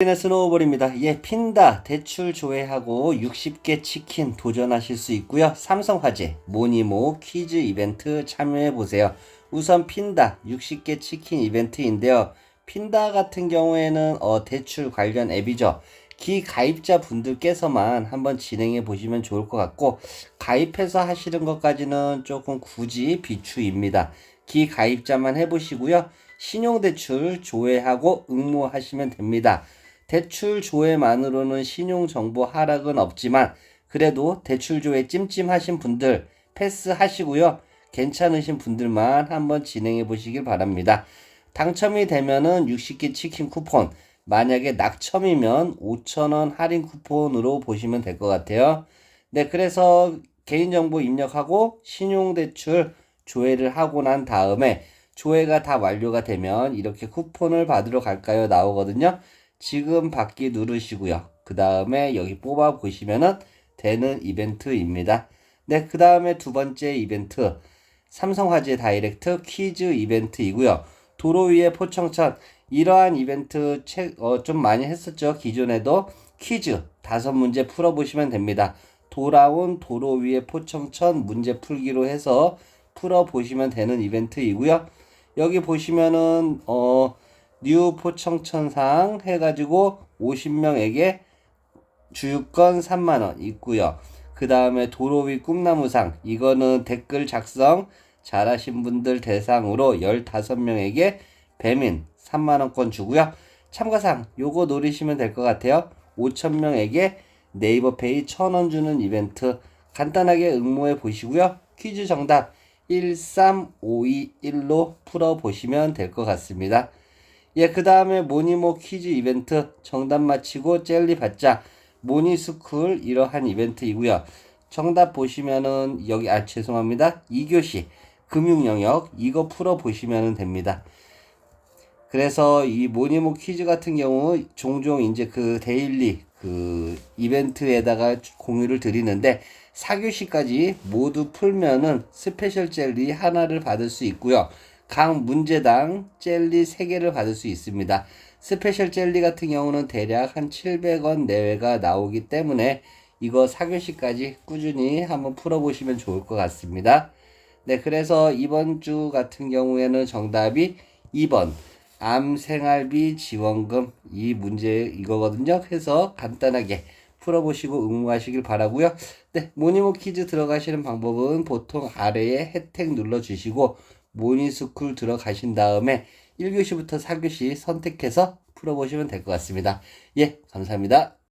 는 스노우볼입니다. 예, 핀다 대출 조회하고 60개 치킨 도전하실 수 있고요. 삼성 화재 모니모 퀴즈 이벤트 참여해 보세요. 우선 핀다 60개 치킨 이벤트인데요. 핀다 같은 경우에는 어, 대출 관련 앱이죠. 기 가입자 분들께서만 한번 진행해 보시면 좋을 것 같고 가입해서 하시는 것까지는 조금 굳이 비추입니다. 기 가입자만 해보시고요. 신용대출 조회하고 응모하시면 됩니다. 대출 조회만으로는 신용정보 하락은 없지만 그래도 대출 조회 찜찜하신 분들 패스하시고요. 괜찮으신 분들만 한번 진행해 보시길 바랍니다. 당첨이 되면은 60개 치킨 쿠폰, 만약에 낙첨이면 5,000원 할인 쿠폰으로 보시면 될 것 같아요. 네, 그래서 개인정보 입력하고 신용대출 조회를 하고 난 다음에 조회가 다 완료가 되면 이렇게 쿠폰을 받으러 갈까요? 나오거든요. 지금 받기 누르시고요. 그 다음에 여기 뽑아 보시면은 되는 이벤트입니다. 네, 그 다음에 두 번째 이벤트. 삼성화재 다이렉트 퀴즈 이벤트이고요. 도로 위의 포청천. 이러한 이벤트 책, 어, 좀 많이 했었죠. 기존에도 퀴즈 다섯 문제 풀어보시면 됩니다. 돌아온 도로 위의 포청천 문제 풀기로 해서 풀어보시면 되는 이벤트이고요. 여기 보시면은, 어, 뉴 포청천상 해가지고 50명에게 주유권 3만원 있고요. 그 다음에 도로 위 꿈나무상 이거는 댓글 작성 잘하신 분들 대상으로 15명에게 배민 3만원권 주고요. 참가상 요거 노리시면 될 것 같아요. 5천명에게 네이버 페이 1000원 주는 이벤트 간단하게 응모해 보시고요. 퀴즈 정답 13521로 풀어 보시면 될 것 같습니다. 예, 그 다음에 모니모 퀴즈 이벤트 정답 맞히고 젤리 받자 모니스쿨 이러한 이벤트이고요. 정답 보시면은 여기 아 죄송합니다. 2교시 금융 영역 이거 풀어 보시면 됩니다. 그래서 이 모니모 퀴즈 같은 경우 종종 이제 그 데일리 그 이벤트에다가 공유를 드리는데 4교시까지 모두 풀면은 스페셜 젤리 하나를 받을 수 있고요. 각 문제당 젤리 3개를 받을 수 있습니다. 스페셜 젤리 같은 경우는 대략 한 700원 내외가 나오기 때문에 이거 4교시까지 꾸준히 한번 풀어보시면 좋을 것 같습니다. 네, 그래서 이번 주 같은 경우에는 정답이 2번 암생활비 지원금 이 문제 이거거든요. 해서 간단하게 풀어보시고 응모하시길 바라고요. 네, 모니모 퀴즈 들어가시는 방법은 보통 아래에 혜택 눌러주시고 모니스쿨 들어가신 다음에 1교시부터 4교시 선택해서 풀어보시면 될 것 같습니다. 예, 감사합니다.